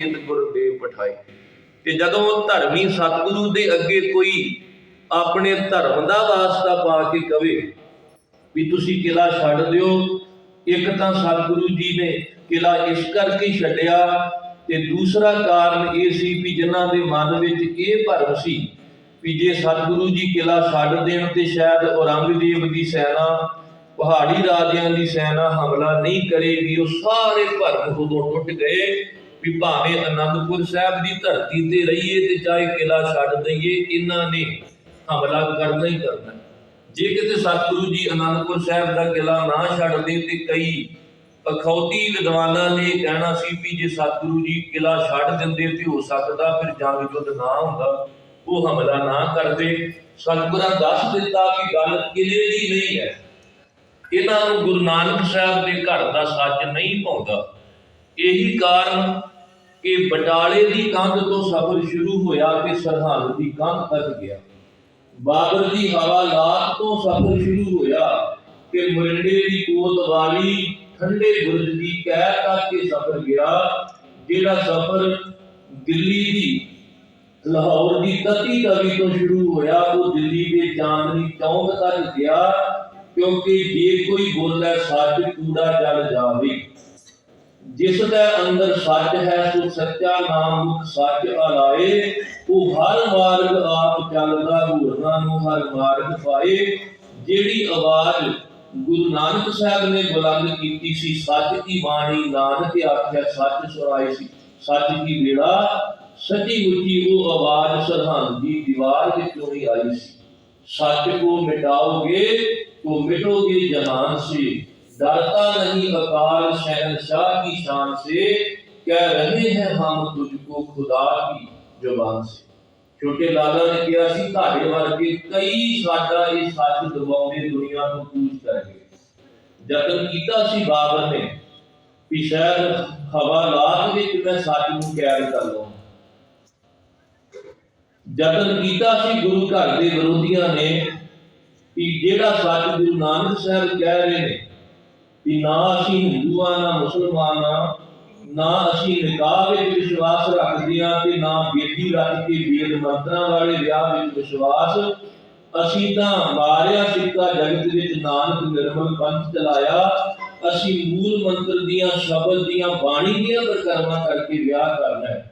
ਇਤ ਗੁਰਦੇਵ ਪਠਾਏ। ਤੇ ਜਦੋਂ ਧਰਮੀ ਸਤਿਗੁਰੂ ਦੇ ਅੱਗੇ ਕੋਈ ਆਪਣੇ ਧਰਮ ਦਾ ਵਾਸਤਾ ਪਾ ਕੇ ਕਵੇ ਵੀ ਤੁਸੀਂ ਕਿਲਾ ਛੱਡ ਦਿਓ, ਇੱਕ ਤਾਂ ਸਤਿਗੁਰੂ ਜੀ ਨੇ ਕਿਲਾ ਇਸ ਕਰਕੇ ਛੱਡਿਆ ਤੇ ਦੂਸਰਾ ਕਾਰਨ ਇਹ ਸੀ ਵੀ ਜਿਨ੍ਹਾਂ ਦੇ ਮਨ ਵਿੱਚ ਇਹ ਭਰਮ ਸੀ ਵੀ ਜੇ ਸਤਿਗੁਰੂ ਜੀ ਕਿਲਾ ਛੱਡ ਦੇਣ ਤੇ ਸ਼ਾਇਦ ਔਰੰਗਜ਼ੇਬ ਦੀ ਸੈਨਾ, ਪਹਾੜੀ ਰਾਜਿਆਂ ਦੀ ਸੈਨਾ ਹਮਲਾ ਨਹੀਂ ਕਰੇਗੀ, ਉਹ ਸਾਰੇ ਭਰਮ ਉਦੋਂ ਟੁੱਟ ਗਏ ਵੀ ਭਾਵੇਂ ਅਨੰਦਪੁਰ ਸਾਹਿਬ ਦੀ ਧਰਤੀ ਤੇ ਰਹੀਏ ਤੇ ਚਾਹੇ ਕਿਲਾ ਛੱਡ ਦਈਏ, ਇਹਨਾਂ ਨੇ ਹਮਲਾ ਕਰਨਾ ਹੀ ਕਰਨਾ। ਜੇ ਕਿਤੇ ਸਤਿਗੁਰੂ ਜੀ ਅਨੰਦਪੁਰ ਸਾਹਿਬ ਦਾ ਕਿਲਾ ਨਾ ਛੱਡਦੇ ਤੇ ਕਈ ਅਖੌਤੀ ਵਿਦਵਾਨਾਂ ਨੇ ਕਹਿਣਾ ਸੀ ਵੀ ਜੇ ਸਤਿਗੁਰੂ ਜੀ ਕਿਲਾ ਛੱਡ ਦਿੰਦੇ ਤੇ ਹੋ ਸਕਦਾ ਫਿਰ ਜੰਗ ਯੁੱਧ ਨਾ ਹੁੰਦਾ, ਉਹ ਹਮਲਾ ਨਾ ਕਰਦੇ। ਸਤਿਗੁਰਾਂ ਦੱਸ ਦਿੱਤਾ ਕਿ ਗੱਲ ਕਿਲੇ ਦੀ ਨਹੀਂ ਹੈ। ਇਹਨਾਂ ਨੂੰ ਗੁਰੂ ਨਾਨਕ ਸਾਹਿਬ ਦੇ ਘਰ ਦਾ ਸੱਚ ਨਹੀਂ ਪਾਉਂਦਾ। ਇਹੀ ਕਾਰਨ ਕਿ ਬਟਾਲੇ ਦੀ ਕੰਧ ਤੋਂ ਸਫ਼ਰ ਸ਼ੁਰੂ ਹੋਇਆ ਤੇ ਸਰਹੰਦ ਦੀ ਕੰਧ ਤੱਕ ਗਿਆ। ਬਾਬਰ ਦੀ ਹਵਾਲਾਤ ਤੋਂ ਸਫ਼ਰ ਸ਼ੁਰੂ ਹੋਇਆ ਕਿ ਮੁਰਿੰਡੇ ਦੀ ਕੋਤ ਠੰਡੇ ਬੁਰਜ ਦੀ ਕਹਿ ਤੱਕ ਕੇ ਸਫ਼ਰ ਗਿਆ, ਜਿਹੜਾ ਸਫ਼ਰ ਦਿੱਲੀ ਦੀ, ਲਾਹੌਰ ਦੀ ਤਤੀ ਤਵੀ ਤੋਂ ਸ਼ੁਰੂ ਹੋਇਆ, ਉਹ ਦਿੱਲੀ ਦੇ ਚਾਂਦਨੀ ਚੌਂਕ ਤੱਕ ਗਿਆ, ਕਿਉਂਕਿ ਜੇ ਕੋਈ ਬੋਲੇ ਸੱਚ ਕੂੜਾ ਜਲ ਜਾਵੇ। ਜਿਸ ਦੇ ਅੰਦਰ ਸੱਚ ਹੈ, ਸੋ ਸੱਚਾ ਨਾਮ ਮੁਖ ਸੱਚ ਆਲਾਏ। ਉਹ ਹਰ ਮਾਰਗ ਆਪ ਚੱਲਦਾ ਹੋਰਨਾਂ ਨੂੰ ਹਰ ਮਾਰਗ ਪਾਏ। ਜਿਹੜੀ ਆਵਾਜ਼ ਗੁਰੂ ਨਾਨਕ ਸਾਹਿਬ ਨੇ ਬੁਲੰਦ ਕੀਤੀ ਸੀ, ਸੱਚ ਦੀ ਬਾਣੀ ਨਾਨਕ ਆਖਿਆ, ਸੱਚ ਸੁਣਾਈ ਸੀ, ਸੱਚ ਦੀ ਵੇੜਾ ਸੱਚੀ ਉੱਚੀ ਉਹ ਆਵਾਜ਼ ਸਰਹੰਦ ਦੀ ਦੀਵਾਰ ਵਿੱਚੋਂ ਹੀ ਆਈ ਸੀ। ਸੱਚ ਕੋ ਮਿਟਾਓਗੇ ਤੋ ਮਿਟੋਗੇ ਜਹਾਨ ਸੇ। डरता नहीं अकाल शहनशाह की शान से कह रहे हैं हम तुझको खुदा की जुबान से ਛੋਟੇ ਲਾਲਾ ਨੇ ਕਿਹਾ ਸੀ ਤੁਹਾਡੇ ਵਰਗੇ ਕਈ ਸਾਡਾ ਇਹ ਸੱਚ ਦਬਾਉਂਦੇ ਦੁਨੀਆ ਤੋਂ ਕੂਚ ਕਰ ਗਏ ਯਤਨ ਕੀਤਾ ਸੀ ਬਾਬਰ ਨੇ ਵੀ ਸ਼ਾਇਦ ਹਵਾਲਾਤ ਵਿੱਚ ਮੈਂ ਸੱਚ ਨੂੰ ਕੈਦ ਕਰ ਲਵਾਂ ਯਤਨ ਕੀਤਾ ਸੀ ਗੁਰੂ ਘਰ ਦੇ ਵਿਰੋਧੀਆਂ ਨੇ ਕਿ ਜਿਹੜਾ ਸੱਚ ਗੁਰੂ ਨਾਨਕ ਸਾਹਿਬ ਕਹਿ ਰਹੇ ਨੇ ਕਿ ਨਾ ਅਸੀਂ ਹਿੰਦੂਆਂ, ਨਾ ਮੁਸਲਮਾਨਾਂ, ਨਾ ਅਸੀਂ ਨਿਕਾਹ ਵਿੱਚ ਵਿਸ਼ਵਾਸ ਰੱਖਦੇ ਹਾਂ ਤੇ ਨਾ ਬੇਦੀ ਰੱਖ ਕੇ ਵੇਦ ਮੰਤਰਾਂ ਵਾਲੇ ਵਿਆਹ ਵਿੱਚ ਵਿਸ਼ਵਾਸ, ਅਸੀਂ ਤਾਂ ਮਾਰਿਆ ਸਿੱਕਾ ਜਗਤ ਵਿੱਚ ਨਾਨਕ ਨਿਰਮਲ ਪੰਥ ਚਲਾਇਆ, ਅਸੀਂ ਮੂਲ ਮੰਤਰ ਦੀਆਂ ਸ਼ਬਦ ਦੀਆਂ ਬਾਣੀ ਦੀਆਂ ਪ੍ਰਕਰਮਾਂ ਕਰਕੇ ਵਿਆਹ ਕਰਨਾ ਹੈ